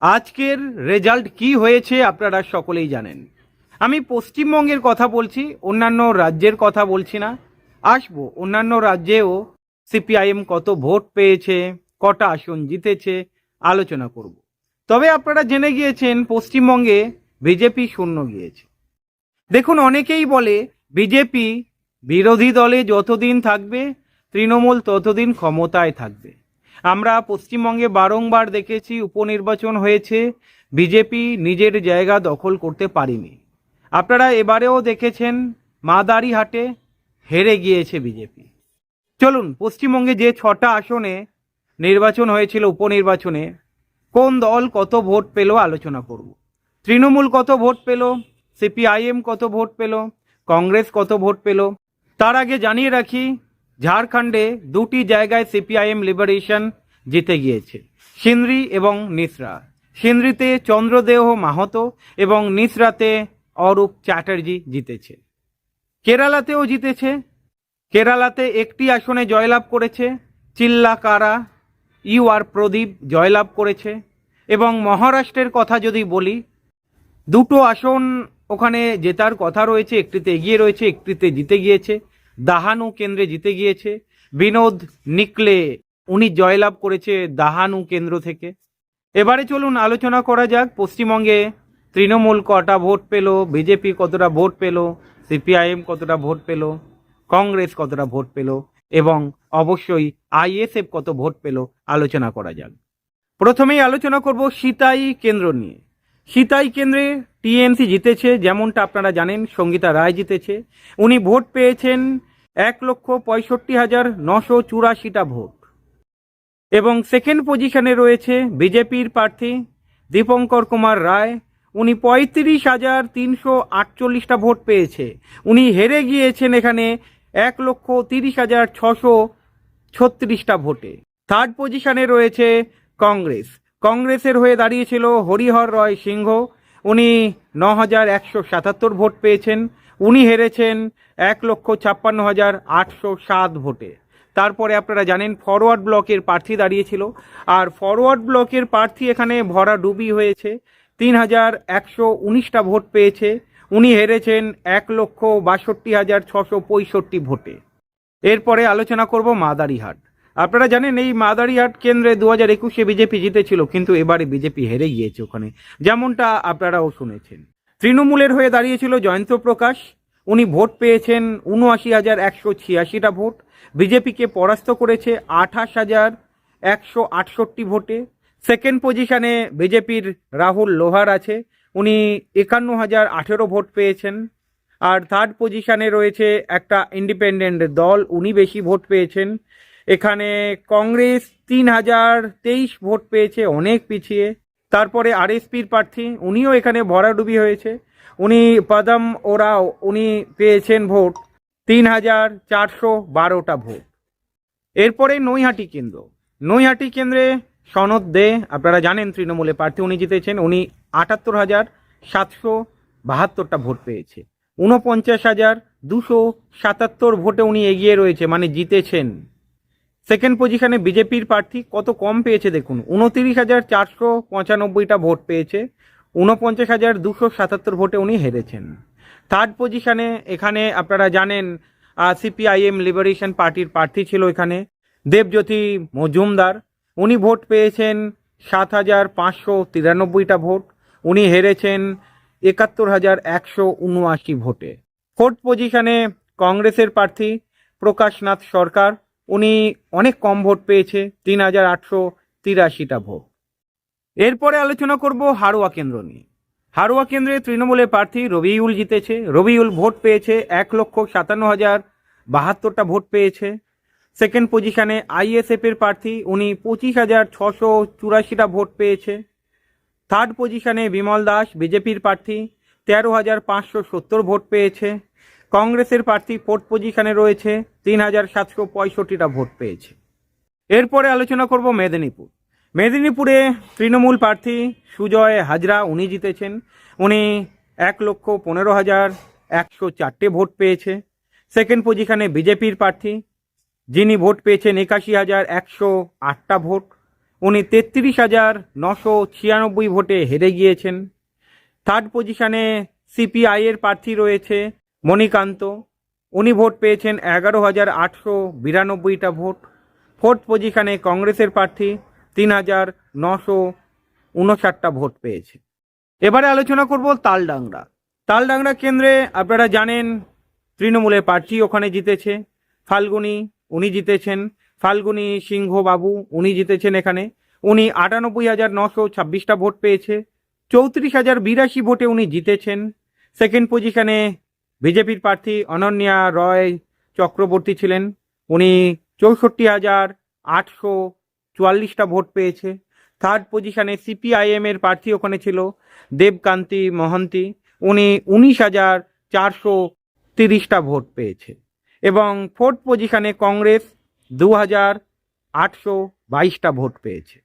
আজকের রেজাল্ট কি হয়েছে আপনারা সকলেই জানেন। আমি পশ্চিমবঙ্গের কথা বলছি, অন্যান্য রাজ্যের কথা বলছি না। আসব, অন্যান্য রাজ্যেও সিপিআইএম কত ভোট পেয়েছে, কটা আসন জিতেছে, আলোচনা করব। তবে আপনারা জেনে গিয়েছেন, পশ্চিমবঙ্গে বিজেপি শূন্য গিয়েছে। দেখুন, অনেকেই বলে বিজেপি বিরোধী দলে যতদিন থাকবে, তৃণমূল ততদিন ক্ষমতায় থাকবে। আমরা পশ্চিমবঙ্গে বারংবার দেখেছি উপনির্বাচন হয়েছে, বিজেপি নিজের জায়গা দখল করতে পারেনি। আপনারা এবারেও দেখেছেন মাদারিহাটে হেরে গিয়েছে বিজেপি। চলুন, পশ্চিমবঙ্গে যে ছটা আসনে নির্বাচন হয়েছিল উপনির্বাচনে, কোন দল কত ভোট পেল আলোচনা করব। তৃণমূল কত ভোট পেল, সিপিআইএম কত ভোট পেল, কংগ্রেস কত ভোট পেল, তার আগে জানিয়ে রাখি ঝাড়খণ্ডে দুটি জায়গায় সিপিআইএম লিবারেশন জিতে গিয়েছে, সিন্দ্রি এবং নিসরা। সিন্দ্রিতে চন্দ্রদেহ মাহাতো এবং নিসরাতে অরূপ চ্যাটার্জি জিতেছে। কেরালাতেও জিতেছে। কেরালাতে একটি আসনে জয়লাভ করেছে। চিল্লাকারা ইউ আর প্রদীপ জয়লাভ করেছে। এবং মহারাষ্ট্রের কথা যদি বলি, দুটো আসন ওখানে জেতার কথা রয়েছে, একটিতে এগিয়ে রয়েছে, একটিতে জিতে গিয়েছে। দাহানু কেন্দ্রে জিতে গিয়েছে। বিনোদ নিকলে উনি জয়লাভ করেছে দাহানু কেন্দ্র থেকে। এবারে চলুন আলোচনা করা যাক। পশ্চিমবঙ্গে তৃণমূল কটা ভোট পেল? বিজেপি কতটা ভোট পেল? সিপিআইএম কতটা ভোট পেল? কংগ্রেস কতটা ভোট পেল? এবং অবশ্যই আইএসএফ কত ভোট পেল? আলোচনা করা যাক। প্রথমেই আলোচনা করব সিতাই কেন্দ্র নিয়ে। সিতাই কেন্দ্রে টিএমসি জিতেছে, যেমনটা আপনারা জানেন, সঙ্গীতা রায় জিতেছে। উনি ভোট পেয়েছেন এক লক্ষ পঁয়ষট্টি হাজার নশো চুরাশিটা ভোট। এবং সেকেন্ড পজিশনে রয়েছে বিজেপির প্রার্থী দীপঙ্কর কুমার রায়। উনি পঁয়ত্রিশ হাজার তিনশো আটচল্লিশটা ভোট পেয়েছে। উনি হেরে গিয়েছেন এখানে এক লক্ষ তিরিশ হাজার ছশো ছত্রিশটা ভোটে। থার্ড পজিশনে রয়েছে কংগ্রেস। কংগ্রেসের হয়ে দাঁড়িয়েছিল হরিহর রয় সিংহ। উনি ন হাজার একশো সাতাত্তর ভোট পেয়েছেন, উনি হেরেছেন এক লক্ষ ছাপ্পান্ন হাজার আটশো সাত ভোটে। তারপরে আপনারা জানেন ফরওয়ার্ড ব্লকের প্রার্থী দাঁড়িয়েছিল, আর ফরওয়ার্ড ব্লকের প্রার্থী এখানে ভরা ডুবি হয়েছে তিন হাজার একশো উনিশটা ভোট পেয়েছে, উনি হেরেছেন এক লক্ষ বাষট্টি হাজার ছশো পঁয়ষট্টি ভোটে। এরপরে আলোচনা করব মাদারিহাট। আপনারা জানেন এই মাদারিহাট কেন্দ্রে দু হাজার একুশে বিজেপি জিতেছিল, কিন্তু এবারে বিজেপি হেরে গিয়েছে ওখানে। যেমনটা আপনারাও শুনেছেন। তৃণমূলের হয়ে দাঁড়িয়েছিল জয়ন্ত প্রকাশ। উনি ভোট পেয়েছেন উনআশি হাজার একশো ছিয়াশিটা ভোট। বিজেপিকে পরাস্ত করেছে আঠাশ হাজার একশো আটষট্টি ভোটে। সেকেন্ড পজিশনে বিজেপির রাহুল লোহার আছে। উনি একান্ন হাজার আঠেরো ভোট পেয়েছেন। আর থার্ড পজিশনে রয়েছে একটা ইন্ডিপেন্ডেন্ট দল, উনি বেশি ভোট পেয়েছেন। এখানে কংগ্রেস তিন হাজার তেইশ ভোট পেয়েছে, অনেক পিছিয়ে। তারপরে আরএসপির প্রার্থী, উনিও এখানে ভরাডুবি হয়েছে। উনি পদম ওরাও, উনি পেয়েছেন ভোট তিন হাজার চারশো বারোটা ভোট। এরপরে নৈহাটি কেন্দ্র। নৈহাটি কেন্দ্রে সনদ দে, আপনারা জানেন তৃণমূলে প্রার্থী উনি জিতেছেন, উনি আটাত্তর হাজার সাতশো বাহাত্তরটা ভোট পেয়েছে। ঊনপঞ্চাশ হাজার দুশো সাতাত্তর ভোটে উনি এগিয়ে রয়েছে মানে জিতেছেন। সেকেন্ড পজিশনে বিজেপির প্রার্থী কত কম পেয়েছে দেখুন? উনতিরিশ হাজার চারশো পঁচানব্বইটা ভোট পেয়েছে, ঊনপঞ্চাশ হাজার দুশো সাতাত্তর ভোটে উনি হেরেছেন। থার্ড পজিশনে এখানে আপনারা জানেন সিপিআইএম লিবারেশন পার্টির প্রার্থী ছিল এখানে, দেবজ্যোতি মজুমদার। উনি ভোট পেয়েছেন সাত হাজার পাঁচশো তিরানব্বইটা ভোট, উনি হেরেছেন একাত্তর হাজার একশো উনআশি ভোটে। ফোর্থ পজিশনে কংগ্রেসের প্রার্থী প্রকাশনাথ সরকার। উনি অনেক কম ভোট পেয়েছে, তিন হাজার আটশো তিরাশিটা ভোট। এরপরে আলোচনা করব হারোয়া কেন্দ্র নিয়ে। হারোয়া কেন্দ্রে তৃণমূলের প্রার্থী রবিউল জিতেছে। রবিউল ভোট পেয়েছে এক লক্ষ সাতান্ন হাজার বাহাত্তরটা ভোট পেয়েছে। সেকেন্ড পজিশনে আইএসএফ এর প্রার্থী, উনি পঁচিশ হাজার ছশো চুরাশিটা ভোট পেয়েছে। থার্ড পজিশনে বিমল দাস, বিজেপির প্রার্থী, তেরো হাজার পাঁচশো সত্তর ভোট পেয়েছে। কংগ্রেসের প্রার্থী ফোর্থ পজিশনে রয়েছে, তিন হাজার সাতশো পঁয়ষট্টিটা ভোট পেয়েছে। এরপরে আলোচনা করব মেদিনীপুর। মেদিনীপুরে তৃণমূল প্রার্থী সুজয় হাজরা, উনি জিতেছেন। উনি এক লক্ষ পনেরো হাজার একশো চারটে ভোট পেয়েছে। সেকেন্ড পজিশনে বিজেপির প্রার্থী, যিনি ভোট পেয়েছেন একাশি হাজার একশো আটটা ভোট। উনি তেত্রিশ হাজার নশো ছিয়ানব্বই ভোটে হেরে গিয়েছেন। থার্ড পজিশনে সিপিআইয়ের প্রার্থী রয়েছে মণিকান্ত, উনি ভোট পেয়েছেন এগারো হাজার আটশো বিরানব্বইটা ভোট। ফোর্থ পজিশনে কংগ্রেসের প্রার্থী তিন হাজার নশো উনষাটটা ভোট পেয়েছে। এবারে আলোচনা করব তালডাংরা। তালডাংরা কেন্দ্রে আপনারা জানেন তৃণমূলের প্রার্থী ওখানে জিতেছে। ফাল্গুনি, উনি জিতেছেন। ফাল্গুনি সিংহ বাবু উনি জিতেছেন এখানে। উনি আটানব্বই হাজার নশো ছাব্বিশটা ভোট পেয়েছে। চৌত্রিশ হাজার বিরাশি ভোটে উনি জিতেছেন। সেকেন্ড পজিশনে বিজেপির প্রার্থী অনন্যা রয় চক্রবর্তী ছিলেন। উনি চৌষট্টি হাজার আটশো চুয়াল্লিশটা ভোট পেয়েছে। থার্ড পজিশনে সিপিআইএম এর প্রার্থী ওখানে ছিল দেবকান্তি মহন্তি। উনি উনিশ হাজার চারশো তিরিশটা ভোট পেয়েছে। এবং ফোর্থ পজিশনে কংগ্রেস দু হাজার আটশো বাইশটা ভোট পেয়েছে।